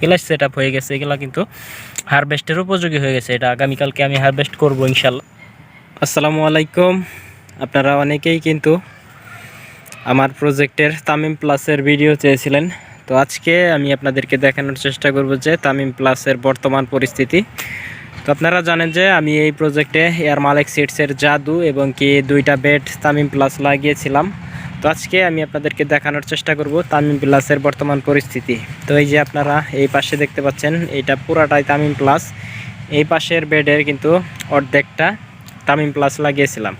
Class set হয়ে গেছে, এগুলো কিন্তু হারভেস্টের উপযোগী হয়ে গেছে। এটা আগামীকালকে আমি হারভেস্ট করব ইনশাল্লাহ। আসসালামু আলাইকুম। আপনারা অনেকেই কিন্তু আমার প্রজেক্টের তামিম প্লাসের ভিডিও চেয়েছিলেন। তো আজকে আমি আপনাদেরকে দেখানোর চেষ্টা করব যে তামিম প্লাসের বর্তমান পরিস্থিতি। তো আপনারা জানেন যে আমি এই প্রজেক্টে এয়ার মালিক সিটসের জাদু এবং কি দুইটা বেড তামিম প্লাস লাগিয়েছিলাম। তো আজকে আমি আপনাদেরকে দেখানোর চেষ্টা করব তামিম প্লাসের বর্তমান পরিস্থিতি। তো এই যে আপনারা এই পাশে দেখতে পাচ্ছেন, এটা পুরাটাই তামিম প্লাস। এই পাশের বেডের কিন্তু অর্ধেকটা তামিম প্লাস লাগিয়েছিলাম।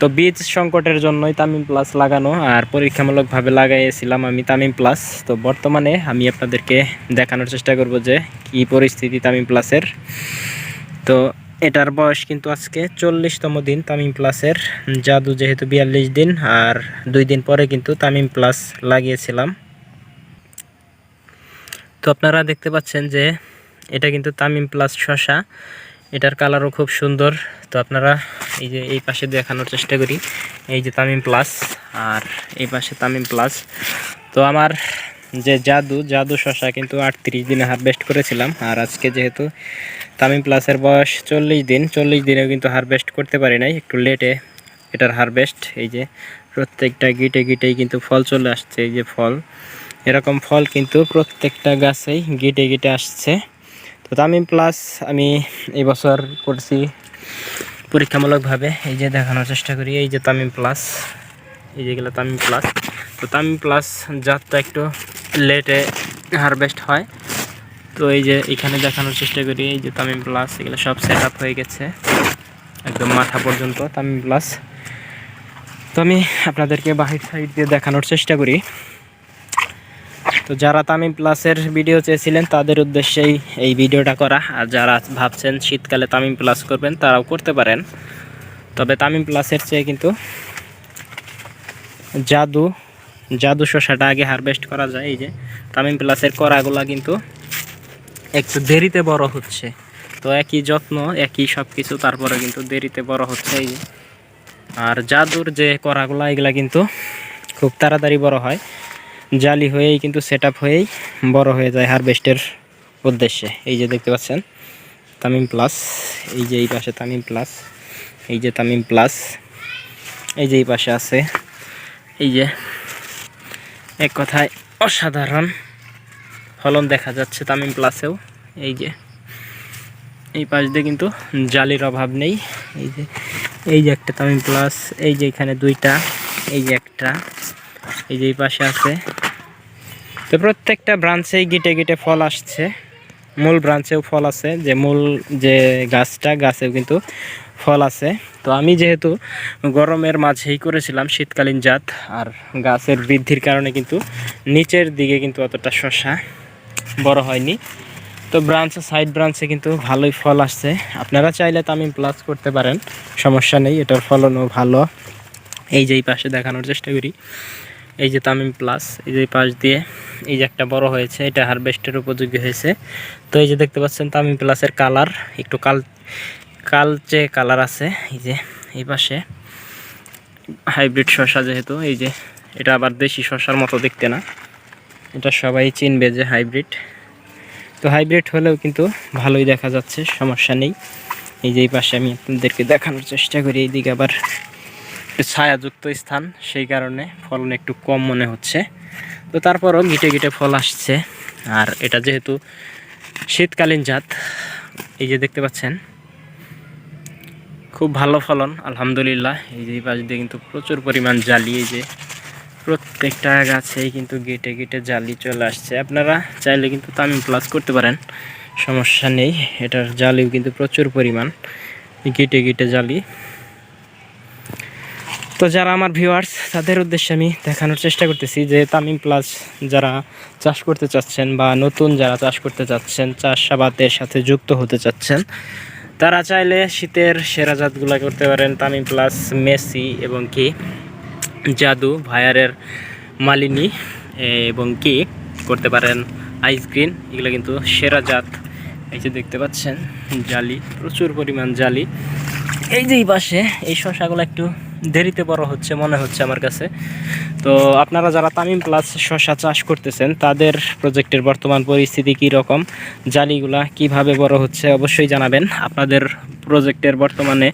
তো বীজ সংকটের জন্যই তামিম প্লাস লাগানো আর পরীক্ষামূলকভাবে লাগাইয়েছিলাম আমি তামিম প্লাস। তো বর্তমানে আমি আপনাদেরকে দেখানোর চেষ্টা করব যে কি পরিস্থিতি তামিম প্লাসের। তো এটার বয়স কিন্তু আজকে চল্লিশতম দিন তামিম প্লাসের। জাদু যেহেতু বিয়াল্লিশ দিন, আর দুই দিন পরে কিন্তু তামিম প্লাস লাগিয়েছিলাম। তো আপনারা দেখতে পাচ্ছেন যে এটা কিন্তু তামিম প্লাস শশা। এটার কালারও খুব সুন্দর। তো আপনারা এই যে এই পাশে দেখানোর চেষ্টা করি। এই যে তামিম প্লাস আর এই পাশে তামিম প্লাস। তো আমার যে জাদু জাদু শশা কিন্তু আটত্রিশ দিনে হারভেস্ট করেছিলাম। আর আজকে যেহেতু তামিম প্লাসের বয়স চল্লিশ দিন। চল্লিশ দিনেও কিন্তু হারভেস্ট করতে পারি নাই, একটু লেটে এটার হারভেস্ট এই যে প্রত্যেকটা গিটে গিটেই কিন্তু ফল চলে আসছে, এই যে ফল। এরকম ফল কিন্তু প্রত্যেকটা গাছেই গিটে গিটে আসছে। তো তামিম প্লাস আমি এই বছর করছি পরীক্ষামূলকভাবে, এই যে দেখানোর চেষ্টা করি, এই যে তামিম প্লাস। এই যেগুলো তামিম প্লাস। তো তামিম প্লাস জাতটা একটু লেটে হারভেস্ট হয়। তো এই যে এখানে দেখানোর চেষ্টা করি, এই যে তামিম প্লাস এগুলো সব সেট হয়ে গেছে। একদম মাথা পর্যন্ত তামিম প্লাস তো আমি আপনাদেরকে বাহির সাইড দিয়ে দেখানোর চেষ্টা করি। তো যারা তামিম প্লাসের ভিডিও চেয়েছিলেন, তাদের উদ্দেশ্যেই এই ভিডিওটা করা। আর যারা ভাবছেন শীতকালে তামিম প্লাস করবেন, তারাও করতে পারেন। তবে তামিম প্লাসের চেয়ে কিন্তু জাদু জাদু শসাটা আগে হারভেস্ট করা যায়। এই যে তামিম প্লাসের করাগুলা কিন্তু একটু দেরিতে বড় হচ্ছে। তো একই যত্ন, একই সব কিছু তারপরে কিন্তু দেরিতে বড় হচ্ছে এই আর জাদুর যে করাগুলা, এগুলা কিন্তু খুব তাড়াতাড়ি বড় হয়। জালি হয়েই কিন্তু সেট হয়েই বড় হয়ে যায় হারভেস্টের উদ্দেশ্যে। এই যে দেখতে পাচ্ছেন তামিম প্লাস এই যে এই পাশে তামিম প্লাস এই যে তামিম প্লাস এই যে এই পাশে আছে। এই যে, এক কথায় অসাধারণ ফলন দেখা যাচ্ছে তামিম প্লাসেও। এই যে, এই পাশ দিয়ে কিন্তু জালির অভাব নেই। এই যে এই যে একটা তামিম প্লাস, এই যে এখানে দুইটা, এই যে একটা, এই যে এই পাশে আছে। তো প্রত্যেকটা ব্রাঞ্চেই গিটে গিটে ফল আসছে। মূল ব্রাঞ্চেও ফল আছে, যে মূল যে গাছটা, গাছেও কিন্তু ফল আছে। তো আমি যেহেতু গরমের মাঝেই করেছিলাম শীতকালীন জাত, আর গাছের বৃদ্ধির কারণে কিন্তু নিচের দিকে কিন্তু অতটা শশা বড় হয়নি। তো ব্রাঞ্চে সাইড ব্রাঞ্চে কিন্তু ভালোই ফল আসছে। আপনারা চাইলে তামিম প্লাস করতে পারেন, সমস্যা নেই, এটার ফলনও ভালো। এই যে এই পাশে দেখানোর চেষ্টা করি। এই যে তামিম প্লাস এই যে পাশ দিয়ে এই যে একটা বড় হয়েছে, এটা হারভেস্টের উপযোগী হয়েছে। তো এই যে দেখতে পাচ্ছেন তামিম প্লাসের কালার একটু কাল কালচে কালার আছে, এই যে এই পাশে। হাইব্রিড শসা যেহেতু, এই যে এটা আবার দেশি শসার মতো দেখতে না। এটা সবাই চিনবে যে হাইব্রিড। তো হাইব্রিড হলেও কিন্তু ভালোই দেখা যাচ্ছে, সমস্যা নেই। এই যে এই পাশে আমি আপনাদেরকে দেখানোর চেষ্টা করি, এইদিকে আবার ছায়াযুক্ত স্থান, সেই কারণে ফলন একটু কম মনে হচ্ছে। তো তারপরও গিটে গিটে ফল আসছে, আর এটা যেহেতু শীতকালীন জাত, এই যে দেখতে পাচ্ছেন, খুব ভালো ফলন, আলহামদুলিল্লাহ। এই যে পাশ দিয়ে কিন্তু প্রচুর পরিমাণ এই যে প্রত্যেকটা গাছেই কিন্তু গেটে গেটে জালি চলে আসছে। আপনারা চাইলে কিন্তু তামিম প্লাস করতে পারেন, সমস্যা নেই। এটার জালিও কিন্তু প্রচুর পরিমাণ, গিটে গেটে জালি। তো যারা আমার ভিউয়ার্স তাদের উদ্দেশ্যে আমি দেখানোর চেষ্টা করতেছি যে তামিম প্লাস যারা চাষ করতে চাচ্ছেন বা নতুন যারা চাষ করতে চাচ্ছেন, চাষাবাদের সাথে যুক্ত হতে চাচ্ছেন, তারা চাইলে শীতের সেরা জাতগুলো করতে পারেন। তামিম প্লাস মেসি এবং কি? জাদু, ভায়ারের মালিনী, এবং কি করতে পারেন আইসক্রিম এগুলো কিন্তু সেরা জাত। এই যে দেখতে পাচ্ছেন, জালি, প্রচুর পরিমাণ জালি। এই যে এই পাশে, এই শশাগুলো একটু দেরিতে বড় হচ্ছে মনে হচ্ছে আমার কাছে। তো আপনারা যারা তামিম প্লাস শশা চাষ করতেছেন, তাদের প্রজেক্টের বর্তমান পরিস্থিতি কী রকম, জালিগুলা কীভাবে বড় হচ্ছে অবশ্যই জানাবেন। আপনাদের প্রজেক্টের বর্তমানে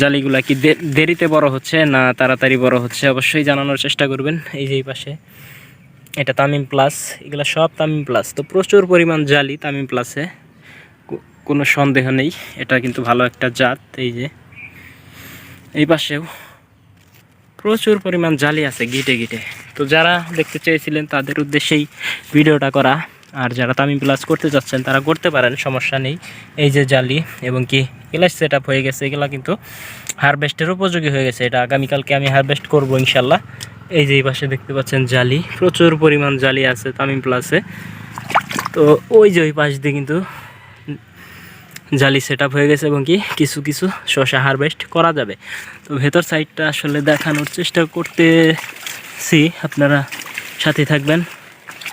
জালিগুলা কি দেরিতে বড় হচ্ছে না তাড়াতাড়ি বড় হচ্ছে অবশ্যই জানানোর চেষ্টা করবেন। এই যে এই পাশে, এটা তামিম প্লাস এগুলো সব তামিম প্লাস তো প্রচুর পরিমাণ জালি তামিম প্লাসে কোনো সন্দেহ নেই। এটা কিন্তু ভালো একটা জাত, এই যে। এই পাশেও প্রচুর পরিমাণ জালি আছে গিটে গিটে। তো যারা দেখতে চেয়েছিলেন তাদের উদ্দেশ্যেই ভিডিওটা করা। আর যারা তামিম প্লাস করতে চাচ্ছেন তারা করতে পারেন, সমস্যা নেই। এই যে জালি এবং কি এগুলা সেট হয়ে গেছে, এগুলা কিন্তু হারভেস্টের উপযোগী হয়ে গেছে। এটা আগামীকালকে আমি হারভেস্ট করব ইনশাল্লাহ এই যে এই পাশে দেখতে পাচ্ছেন জালি, প্রচুর পরিমাণ জালি আছে তামিম প্লাসে। তো ওই যে ওই পাশ দিয়ে কিন্তু জালি সেট হয়ে গেছে এবং কি কিছু কিছু শশা হারভেস্ট করা যাবে। তো ভেতর সাইডটা আসলে দেখানোর চেষ্টা করতেছি। আপনারা সাথে থাকবেন।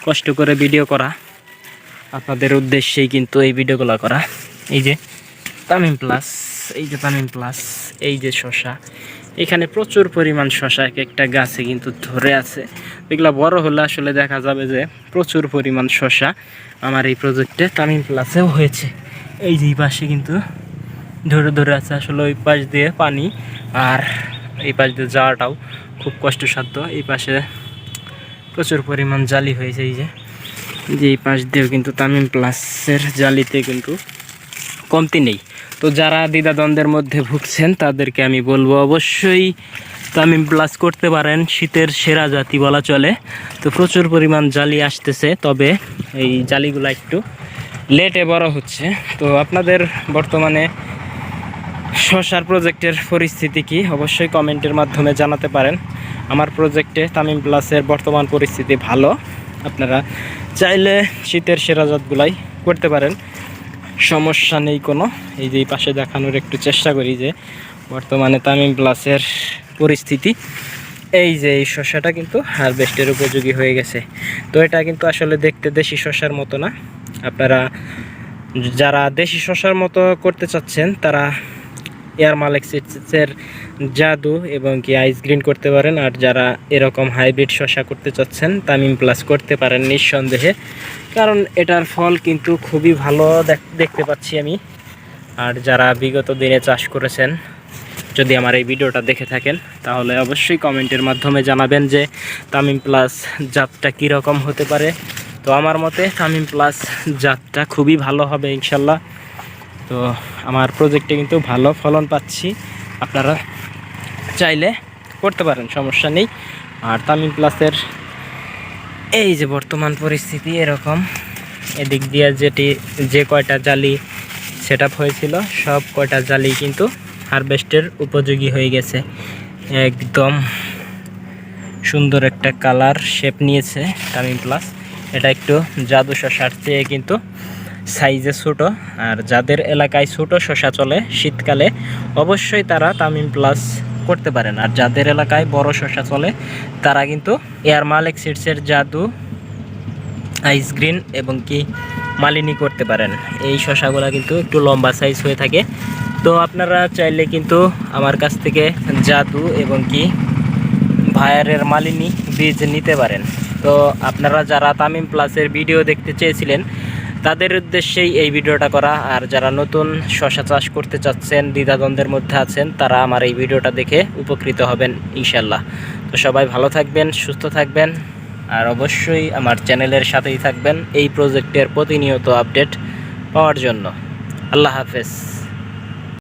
কষ্ট করে ভিডিও করা। আপনাদের উদ্দেশ্যেই কিন্তু এই ভিডিওগুলো করা। এই যে তামিম প্লাস এই যে তামিম প্লাস এই যে শশা এখানে প্রচুর পরিমাণ শশা এক একটা গাছে কিন্তু ধরে আছে। এগুলো বড় হলে আসলে দেখা যাবে যে প্রচুর পরিমাণ শশা আমার এই প্রজেক্টে তামিম প্লাসেও হয়েছে। এই যে এই পাশে কিন্তু ধরে ধরে আছে আসলে ওই পাশ দিয়ে পানি আর এই পাশ দিয়ে যাওয়াটাও খুব কষ্টসাধ্য। এই পাশে প্রচুর পরিমাণ জালি হয়েছে এই যে। যে এই পাশ দিয়েও কিন্তু তামিম প্লাসের জালিতে কিন্তু কমতি নেই। তো যারা দ্বিধাদ্বন্দ্বের মধ্যে ভুগছেন তাদেরকে আমি বলব অবশ্যই তামিম প্লাস করতে পারেন, শীতের সেরা জাতি বলা চলে। তো প্রচুর পরিমাণ জালি আসতেছে, তবে এই জালিগুলো একটু লেটে বড় হচ্ছে। তো আপনাদের বর্তমানে শশার প্রজেক্টের পরিস্থিতি কি? অবশ্যই কমেন্টের মাধ্যমে জানাতে পারেন। আমার প্রজেক্টে তামিম প্লাসের বর্তমান পরিস্থিতি ভালো। আপনারা চাইলে শীতের সেরা জাতগুলাই করতে পারেন। সমস্যা নেই কোনো। এই যে পাশে দেখানোর একটু চেষ্টা করি যে বর্তমানে তামিম প্লাসের পরিস্থিতি। এই যে এই শসাটা কিন্তু হারভেস্টের উপযোগী হয়ে গেছে। তো এটা কিন্তু আসলে দেখতে দেশি শসার মতো না। আপনারা যারা দেশি শসার মতো করতে চাচ্ছেন, তারা এয়ার মালেক সিটসের জাদু এবং কি আইস গ্রিন করতে পারেন। আর যারা এরকম হাইব্রিড শসা করতে চাচ্ছেন তামিম প্লাস করতে পারেন নিঃসন্দেহে। কারণ এটার ফল কিন্তু খুবই ভালো দেখ- দেখতে পাচ্ছি আমি। আর যারা বিগত দিনে চাষ করেছেন, যদি আমার এই ভিডিওটা দেখে থাকেন, তাহলে অবশ্যই কমেন্টের মাধ্যমে জানাবেন যে তামিম প্লাস জাতটা কীরকম হতে পারে। তো আমার মতে তামিম প্লাস জাতটা খুবই ভালো হবে ইনশাল্লাহ। তো আমার প্রজেক্টে কিন্তু ভালো ফলন পাচ্ছি। আপনারা চাইলে করতে পারেন, সমস্যা নেই। আর তামিম প্লাসের এই যে বর্তমান পরিস্থিতি এরকম, এদিক দিয়ে যেটি, যে কয়টা জালি সেট হয়েছিল, সব কয়টা জালি কিন্তু হারভেস্টের উপযোগী হয়ে গেছে। একদম সুন্দর একটা কালার শেপ নিয়েছে তামিম প্লাস এটা একটু জাদু শশার চেয়ে কিন্তু সাইজে ছোট, আর যাদের এলাকায় ছোট শশা চলে শীতকালে অবশ্যই তারা তামিম প্লাস করতে পারেন। আর যাদের এলাকায় বড় শশা চলে, তারা কিন্তু এয়ার মালেক সিডসের জাদু আইস গ্রিন এবং কি মালিনী করতে পারেন। এই শশাগুলো কিন্তু একটু লম্বা সাইজ হয়ে থাকে। তো আপনারা চাইলে কিন্তু আমার কাছ থেকে জাদু এবং কি ভায়ারের মালিনী বীজ নিতে পারেন। তো আপনারা যারা তামিম প্লাসের ভিডিও দেখতে চেয়েছিলেন, তাদের উদ্দেশ্যেই এই ভিডিওটা করা। আর যারা নতুন শশা চাষ করতে চাচ্ছেন, দ্বিধাদ্বন্দ্বের মধ্যে আছেন, তারা আমার এই ভিডিওটা দেখে উপকৃত হবেন, ইনশাল্লাহ। তো সবাই ভালো থাকবেন, সুস্থ থাকবেন, আর অবশ্যই আমার চ্যানেলের সাথেই থাকবেন। এই প্রজেক্টের প্রতিনিয়ত আপডেট পাওয়ার জন্য। আল্লাহ হাফেজ।